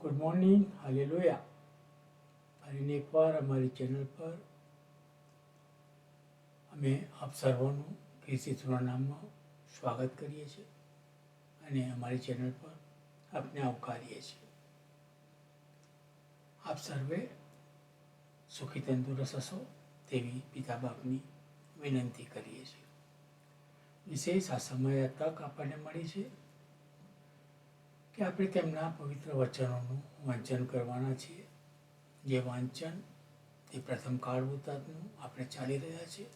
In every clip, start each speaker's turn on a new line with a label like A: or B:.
A: Good morning હાલે લોયા ફરીને એકવાર અમારી ચેનલ પર અમે આપ સર્વોનું ખ્રિસ્તીના નામમાં સ્વાગત કરીએ છીએ અને અમારી ચેનલ પર આપને આવકારીએ છીએ. આપ સર્વે સુખી તંદુરસ્ત હશો તેવી પિતા બાપની વિનંતી કરીએ છીએ. વિશેષ આ સમયે તક આપણને મળી છે. કે આપણે તેમના પવિત્ર વચનોનું વાંચન કરવાના છીએ. જે વાંચન તે પ્રથમ કાળ આપણે ચાલી રહ્યા છીએ.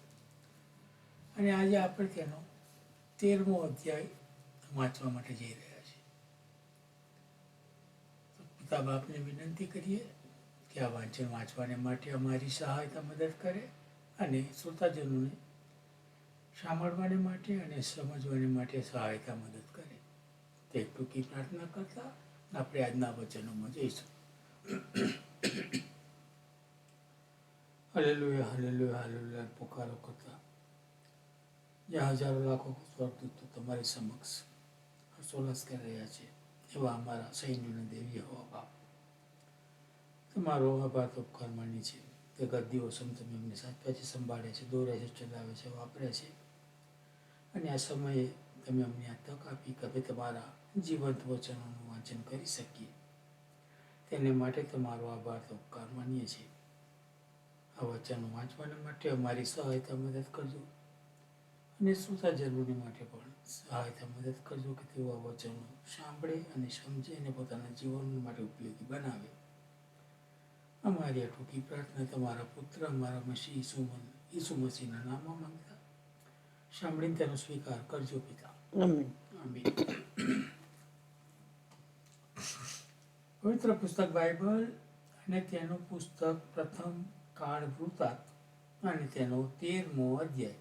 A: અને આજે આપણે તેનો તેરમો અધ્યાય વાંચવા માટે જઈ રહ્યા છીએ. પિતા બાપને વિનંતી કરીએ કે આ વાંચન વાંચવાને માટે અમારી સહાયતા મદદ કરે અને શ્રોતાજનોને સાંભળવાને માટે અને સમજવાને માટે સહાયતા મદદ કરે. તે ટૂંકી પ્રાર્થના કરતા આપણે આજના વચનોમાં જઈશું. હલેલુયા હલેલુ હાલેલુયા પોકારો કરતા. જ્યાં હજારો લાખો સ્વર્ગદૂતો તમારી સમક્ષ હર્ષોલ્લાસ કરી રહ્યા છે, એવા અમારા સૈન્યોને દેવી હોવા બાપ. તમારો આભાર તો કર્મની છે તે ગદ્દીઓ સમતમે એમને સાચવે છે સંભાળે છે, દોરે છે, ચલાવે છે, વાપરે છે. અને આ સમયે તમે અમને આ તક આપી કે અમે તમારા જીવંત વચનોનું વાંચન કરી શકીએ. તેને માટે તમારો આભાર તો ઉપકાર માનીએ છીએ. આ વચન વાંચવાના માટે અમારી સહાયતા મદદ કરજો. અને શ્રોતા જરૂરી માટે પણ સહાયતા મદદ કરજો કે તેઓ આ વચનો સાંભળે અને સમજે અને પોતાના જીવન માટે ઉપયોગી બનાવે. અમારી આ ટૂંકી પ્રાર્થના તમારા પુત્ર, અમારા મસી ઈસુ ઈસુ મસીહના નામમાં માંગતા. સાંભળીને તેનો સ્વીકાર કરજો પિતા.
B: આમીન
A: પવિત્ર પુસ્તક બાઇબલ અને તેનું પુસ્તક પ્રથમ કાળ વૃતાંત અને તેનો તેરમો અધ્યાય.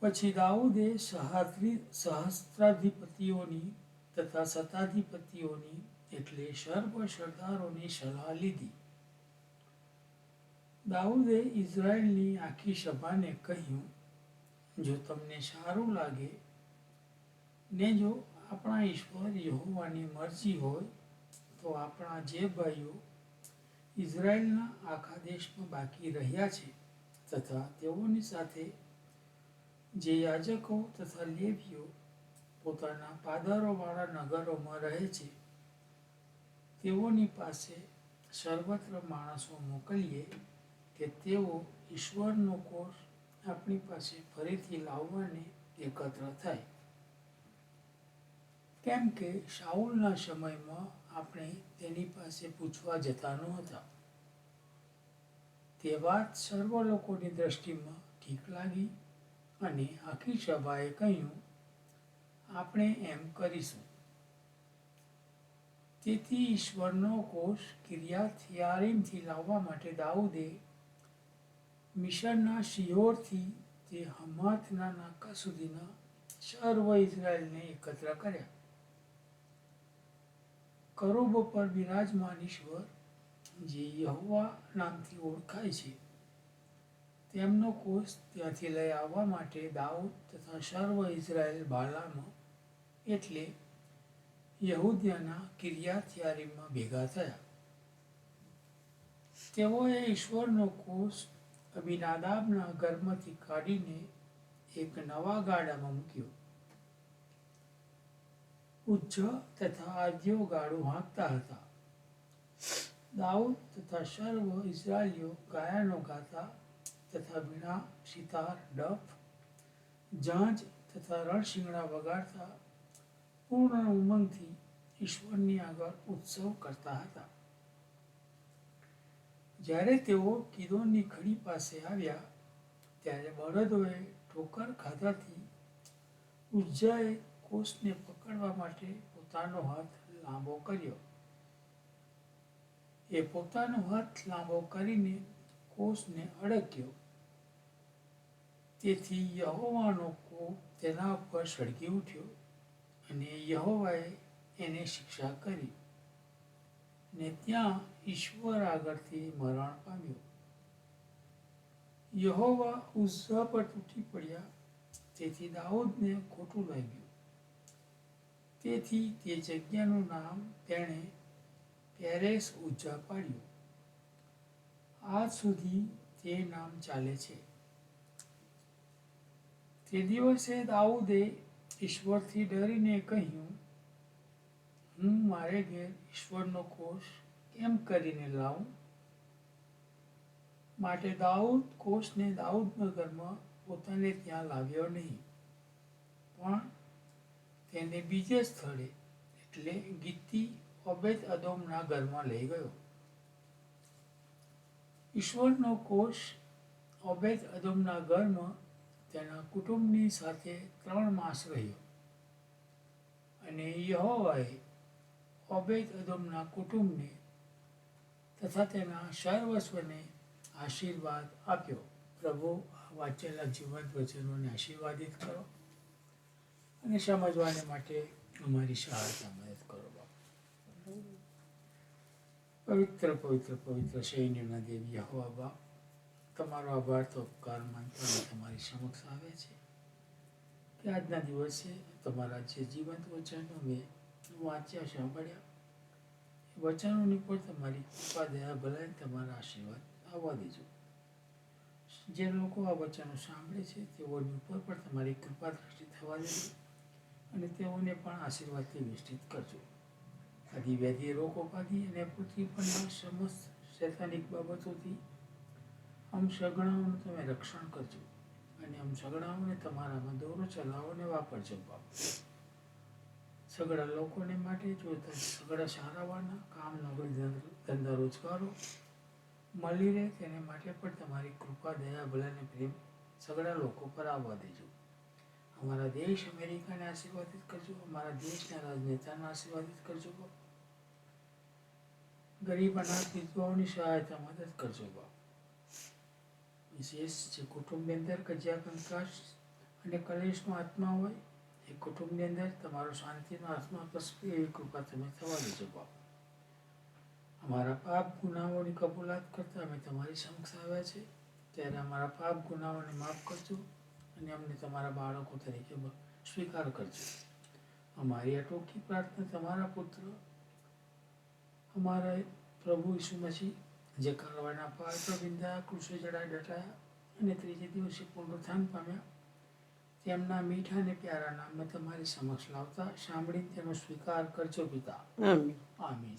A: પછી દાઉદે સહાત્રી સહસ્ત્રાધિપતિઓની તથા સત્તાધિપતિઓની એટલે સર્વ સરદારોની સલાહ લીધી. દાઉદે ઇઝરાયલની આખી સભાને કહ્યું જો તમને સારું લાગે, ને જો આપણા ઈશ્વર યહોવાની મરજી હોય, તો આપણા જે ભાઈઓ ઇઝરાયલના આખા દેશમાં બાકી રહ્યા છે તથા તેઓની સાથે જે યાજકો તથા લેવીઓ પોતાના પાદરોવાળા નગરોમાં રહે છે, તેઓની પાસે સર્વત્ર માણસો મોકલીએ કે તેઓ ઈશ્વરનો કોષ આપણી પાસે ફરીથી લાવવાને એકત્ર થાય. કેમ કે શાહુલના સમયમાં આપણે તેની પાસે પૂછવા જતા નહોતા. તે વાત સર્વ લોકોની દ્રષ્ટિમાં ઠીક લાગી અને આખી સભાએ કહ્યું, આપણે એમ કરીશું. તેથી ઈશ્વરનો કોષ ક્રિયા થિયારીમથી લાવવા માટે દાઉદે મિશરના શિહોરથી તે હમાથના નાકા સુધીના સર્વ ઇઝરાયલને એકત્ર કર્યા. કરોબો પર બિરાજમાન ઈશ્વર, જે યહોવા નામથી ઓળખાય છે, તેમનો કોષ ત્યાંથી લઈ આવવા માટે દાઉદ તથા સર્વ ઇઝરાયલ બાલામાં એટલે યહૂદિયાના કિરિયાથિયારીમાં ભેગા થયા. તેઓએ ઈશ્વરનો કોષ અબિનાદાબના ગર્ભમાંથી કાઢીને એક નવા ગાડામાં મૂક્યો. ઉચ્ચ તથા આદ્યો ગાડું હાંકતા હતા. દાઉદ તથા સર્વ ઇઝરાયલીઓ ગાયનો ગાતા તથા વીણા, સિતાર, ડફ, જાંજ તથા રણશિંગડા વગાડતા પૂર્ણ ઉમંગથી ઈશ્વરની આગળ ઉત્સવ કરતા હતા. જ્યારે તેઓ કિદોનની ખડી પાસે આવ્યા, ત્યારે બળદોએ ઠોકર ખાધાથી ઉર્જાએ કોષને પકડવા માટે પોતાનો હાથ લાંબો કર્યો. એ પોતાનો હાથ લાંબો કરીને કોષને અડક્યો. તેથી યહોવાનો કોપ તેના ઉપર સળગી ઉઠ્યો અને યહોવાએ એને શિક્ષા કરી. ને ત્યાં ઈશ્વર આગળથી મરણ પામ્યો. યહોવા ઉઝા પર તૂટી પડ્યા. તેથી દાઉદને ખોટું લાગ્યું. તેથી તે જગ્યાનું નામ તેણે પેરેસ ઉજા પાડ્યું. આજ સુધી તે નામ ચાલે છે. તે દિવસે દાઉદે ઈશ્વરથી ડરીને કહ્યું હું મારે ઘેર ઈશ્વરનો કોષ કેમ કરીને લાવું? માટે દાઉદ કોષને દાઉદનગરમાં પોતાને ત્યાં લાવ્યો નહીં. પણ તેને બીજે સ્થળે, એટલે ગીતી ઓબેદ અદોમના ઘરમાં લઈ ગયો. ઈશ્વરનો કોષ ઓબેદ અદોમના ઘરમાં તેના કુટુંબની સાથે ત્રણ માસ રહ્યો. અને યહોવાએ ઓબેદ અદોમના કુટુંબને તથા તેના સર્વસ્વને આશીર્વાદ આપ્યો. પ્રભુ વાંચેલા જીવંત વચનોને આશીર્વાદિત કરો અને સમજવાને માટે અમારી સહાયતા મદદ કરો બાપ. પવિત્ર પવિત્ર પવિત્ર સૈન્યના દેવી યહોવા બાપ, તમારો આભાર તો ઉપકાર માનતા તમારી સમક્ષ આવે છે. કે આજના દિવસે તમારા જે જીવંત વચનો મેં વાંચ્યા સાંભળ્યા? વચનોની પણ તમારી કૃપા દયા ભલાઈ તમારા આશીર્વાદ આવવા દેજો. જે લોકો આ વચનો સાંભળે છે, તેઓની ઉપર પણ તમારી કૃપા દ્રષ્ટિ થવા દેજો અને તેઓને પણ આશીર્વાદથી નિશ્ચિત કરજો. આદિ વ્યાધિ રોગ ઉપાધિ અને પૃથ્વી પરના સમસ્ત શૈતાનિક બાબતોથી આમ સગણાઓનું તમે રક્ષણ કરજો અને આમ સગડાઓને તમારામાં દોરો ચલાવો અને વાપરજો, બાપ. સગડા લોકોને માટે જોતા સગડા સારાવાના કામ નોકરી ધંધા રોજગારો મળી રહે તેને માટે પણ તમારી કૃપા, દયા ભલાને પ્રેમ સગડા લોકો પર આવવા દેજો. અમારા દેશ અમેરિકાને આશીર્વાદિત કરજો, અમારા દેશના રાજનેતાને આશીર્વાદિત કરજો. બાપ ગરીબ અનાથ વિધવાઓની સહાયતા મદદ કરજો બાપ. વિશેષ જે કુટુંબની અંદર કજિયા કંકાશ અને કલેશનો આત્મા હોય એ કુટુંબની અંદર તમારો શાંતિનો આત્મા એવી કૃપા તમે થવા દેજો બાપ. અમારા પાપ ગુનાઓની કબૂલાત કરતા અમે તમારી સમક્ષ આવ્યા છે. ત્યારે અમારા પાપ ગુનાઓને માફ કરજો અને અમને તમારા બાળકો તરીકે સ્વીકાર કરજો. અમારી અટોકી પ્રાર્થના તમારા પુત્ર, અમારા પ્રભુ ઈસુ મસીહ, જે કરવાના પાર્થ પર વિંધા કૃષિ જડા ડટાયા અને ત્રીજે દિવસે પુનરુત્થાન પામ્યા. તેમના મીઠા અને પ્યારા નામને તમારી સમક્ષ લાવતા સાંભળી તેનો સ્વીકાર કરજો પિતા.
B: આમીન.
A: આમીન.